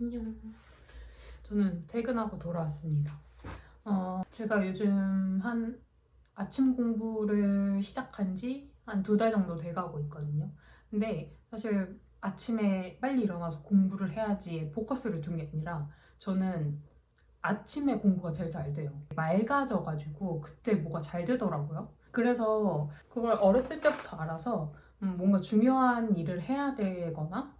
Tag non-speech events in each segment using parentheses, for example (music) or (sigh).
안녕. 저는 퇴근하고 돌아왔습니다. 어, 제가 요즘 한 아침 공부를 시작한 지 한 두 달 정도 돼가고 있거든요. 근데 사실 아침에 빨리 일어나서 공부를 해야지 포커스를 둔 게 아니라 저는 아침에 공부가 제일 잘 돼요. 맑아져가지고 그때 뭐가 잘 되더라고요. 그래서 그걸 어렸을 때부터 알아서 음, 뭔가 중요한 일을 해야 되거나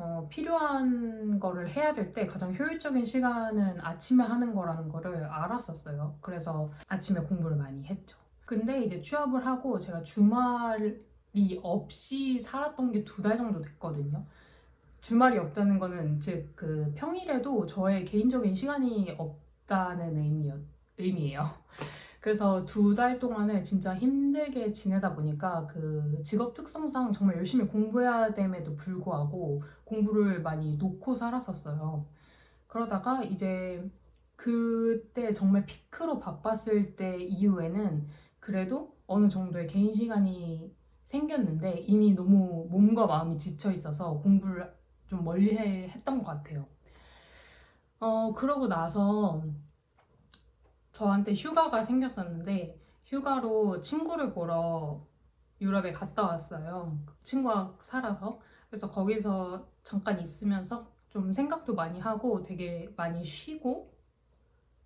어, 필요한 거를 해야 될 때 가장 효율적인 시간은 아침에 하는 거라는 거를 알았었어요. 그래서 아침에 공부를 많이 했죠. 근데 이제 취업을 하고 제가 주말이 없이 살았던 게 두 달 정도 됐거든요. 주말이 없다는 거는 즉 그 평일에도 저의 개인적인 시간이 없다는 의미였, 의미예요. 그래서 두 달 동안을 진짜 힘들게 지내다 보니까 그 직업 특성상 정말 열심히 공부해야 됨에도 불구하고 공부를 많이 놓고 살았었어요. 그러다가 이제 그때 정말 피크로 바빴을 때 이후에는 그래도 어느 정도의 개인 시간이 생겼는데 이미 너무 몸과 마음이 지쳐 있어서 공부를 좀 멀리 해- 했던 것 같아요. 어, 그러고 나서 저한테 휴가가 생겼었는데 휴가로 친구를 보러 유럽에 갔다 왔어요. 그 친구가 살아서. 그래서 거기서 잠깐 있으면서 좀 생각도 많이 하고 되게 많이 쉬고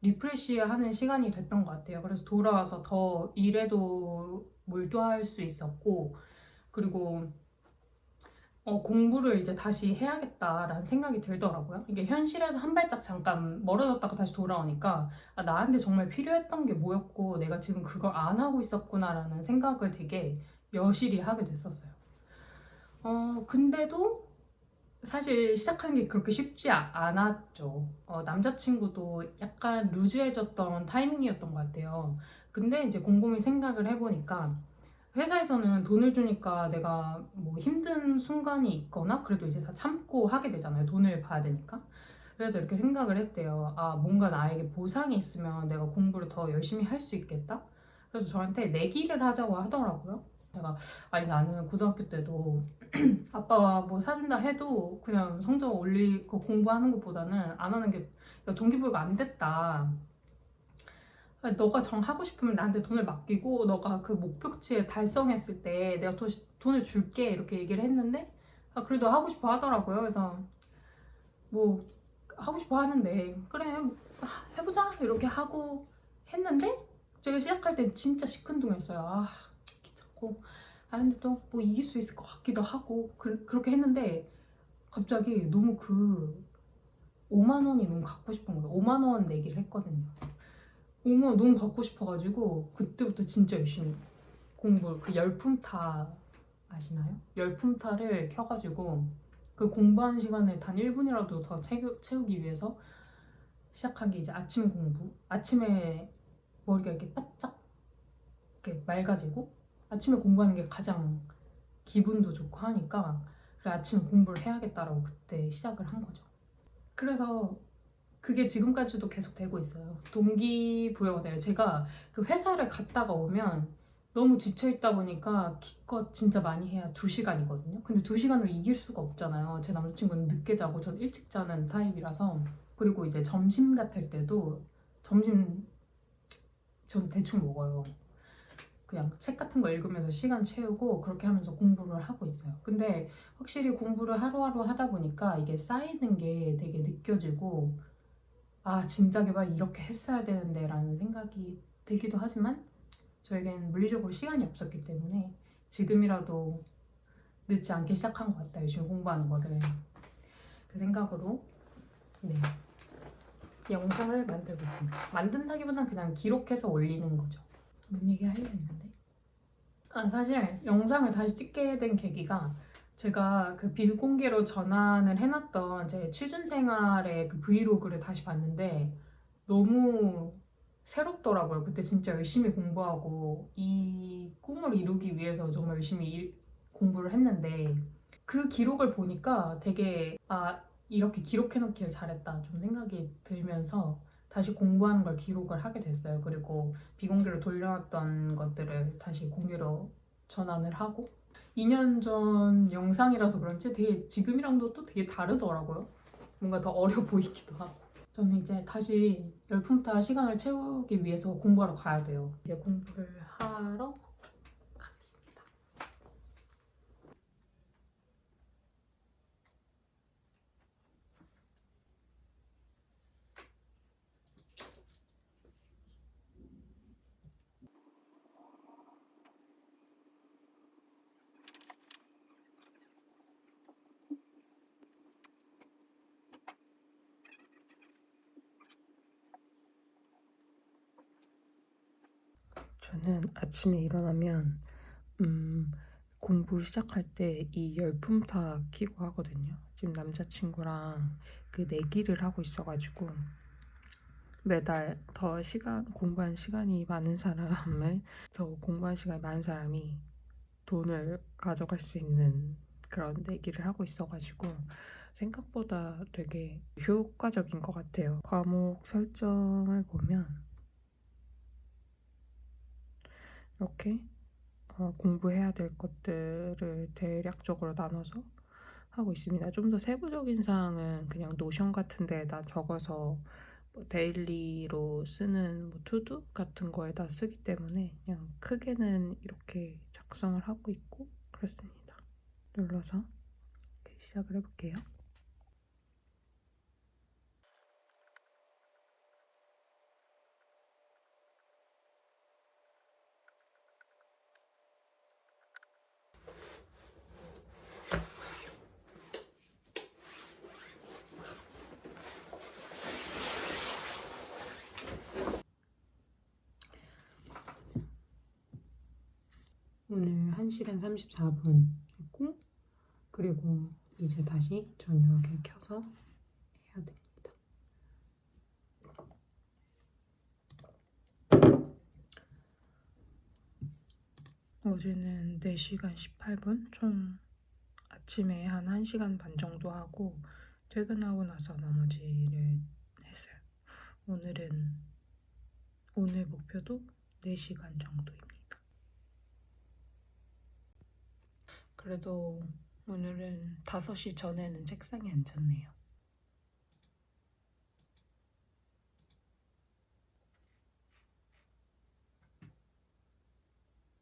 리프레시 하는 시간이 됐던 것 같아요. 그래서 돌아와서 더 일에도 몰두할 수 있었고 그리고 어, 공부를 이제 다시 해야겠다라는 생각이 들더라고요. 이게 현실에서 한 발짝 잠깐 멀어졌다가 다시 돌아오니까 아, 나한테 정말 필요했던 게 뭐였고 내가 지금 그걸 안 하고 있었구나라는 생각을 되게 여실히 하게 됐었어요. 어, 근데도 사실 시작한 게 그렇게 쉽지 아- 않았죠. 어, 남자친구도 약간 루즈해졌던 타이밍이었던 것 같아요. 근데 이제 곰곰이 생각을 해보니까 회사에서는 돈을 주니까 내가 뭐 힘든 순간이 있거나 그래도 이제 다 참고 하게 되잖아요. 돈을 봐야 되니까. 그래서 이렇게 생각을 했대요. 아, 뭔가 나에게 보상이 있으면 내가 공부를 더 열심히 할 수 있겠다? 그래서 저한테 내기를 하자고 하더라고요. 제가, 아니, 나는 고등학교 때도 (clears throat) 아빠가 뭐 사준다 해도 그냥 성적 올리고 공부하는 것보다는 안 하는 게 동기부여가 안 됐다. 너가 정하고 싶으면 나한테 돈을 맡기고 너가 그 목표치에 달성했을 때 내가 도, 돈을 줄게 이렇게 얘기를 했는데 아, 그래도 하고 싶어 하더라고요. 그래서 뭐 하고 싶어 하는데 그래 뭐, 하- 해보자 이렇게 하고 했는데 제가 시작할 땐 진짜 시큰둥했어요. 아 귀찮고 아 근데 또 뭐 이길 수 있을 것 같기도 하고 그, 그렇게 했는데 갑자기 너무 그 5만 원이 너무 갖고 싶은 거예요. 5만 원 내기를 했거든요. 5만 원 너무 갖고 싶어가지고 그때부터 진짜 열심히 공부 그 열품타 아시나요? 열품타를 켜가지고 그 공부하는 시간을 단 1분이라도 더 채우, 채우기 위해서 시작한 게 이제 아침 공부. 아침에 머리가 이렇게 바짝 이렇게 맑아지고 아침에 공부하는 게 가장 기분도 좋고 하니까 그래 아침에 공부를 해야겠다라고 그때 시작을 한 거죠. 그래서 그게 지금까지도 계속 되고 있어요. 동기부여가 돼요. 제가 그 회사를 갔다가 오면 너무 지쳐있다 보니까 기껏 진짜 많이 해야 2시간이거든요. 근데 2시간을 이길 수가 없잖아요. 제 남자친구는 늦게 자고 전 일찍 자는 타입이라서 그리고 이제 점심 같을 때도 점심 전 대충 먹어요. 그냥 책 같은 거 읽으면서 시간 채우고 그렇게 하면서 공부를 하고 있어요. 근데 확실히 공부를 하루하루 하다 보니까 이게 쌓이는 게 되게 느껴지고 아 진짜 개발 이렇게 했어야 되는데 라는 생각이 들기도 하지만 저에겐 물리적으로 시간이 없었기 때문에 지금이라도 늦지 않게 시작한 것 같다 열심히 공부하는 거를. 그 생각으로 네. 영상을 만들고 있습니다. 만든다기보다는 그냥 기록해서 올리는 거죠. 뭔 얘기 하려 했는데? 아 사실 영상을 다시 찍게 된 계기가 제가 그 비공개로 전환을 해놨던 제 취준 생활의 그 브이로그를 다시 봤는데 너무 새롭더라고요. 그때 진짜 열심히 공부하고 이 꿈을 이루기 위해서 정말 열심히 일- 공부를 했는데 그 기록을 보니까 되게 아 이렇게 기록해놓길 잘했다 좀 생각이 들면서 다시 공부하는 걸 기록을 하게 됐어요. 그리고 비공개로 돌려놨던 것들을 다시 공개로 전환을 하고 2년 전 영상이라서 그런지 되게 지금이랑도 또 되게 다르더라고요. 뭔가 더 어려 (laughs) 보이기도 하고. 저는 이제 다시 열품타 시간을 채우기 위해서 공부하러 가야 돼요. 이제 공부를 하러 저는 아침에 일어나면 음, 공부 시작할 때 이 열품타 키고 하거든요. 지금 남자친구랑 그 내기를 하고 있어가지고 매달 더 시간 공부한 시간이 많은 사람을 더 공부한 시간이 많은 사람이 돈을 가져갈 수 있는 그런 내기를 하고 있어가지고 생각보다 되게 효과적인 것 같아요. 과목 설정을 보면 이렇게 어, 공부해야 될 것들을 대략적으로 나눠서 하고 있습니다. 좀 더 세부적인 사항은 그냥 노션 같은 데에다 적어서 뭐 데일리로 쓰는 뭐 투두 같은 거에다 쓰기 때문에 그냥 크게는 이렇게 작성을 하고 있고 그렇습니다. 눌러서 시작을 해볼게요. 오늘 1시간 34분 했고 그리고 이제 다시 저녁에 켜서 해야 됩니다. 어제는 4시간 18분, 총 아침에 한 1시간 반 정도 하고 퇴근하고 나서 나머지를 했어요. 오늘은 오늘 목표도 4시간 정도입니다. 그래도 오늘은 5시 전에는 책상에 앉았네요.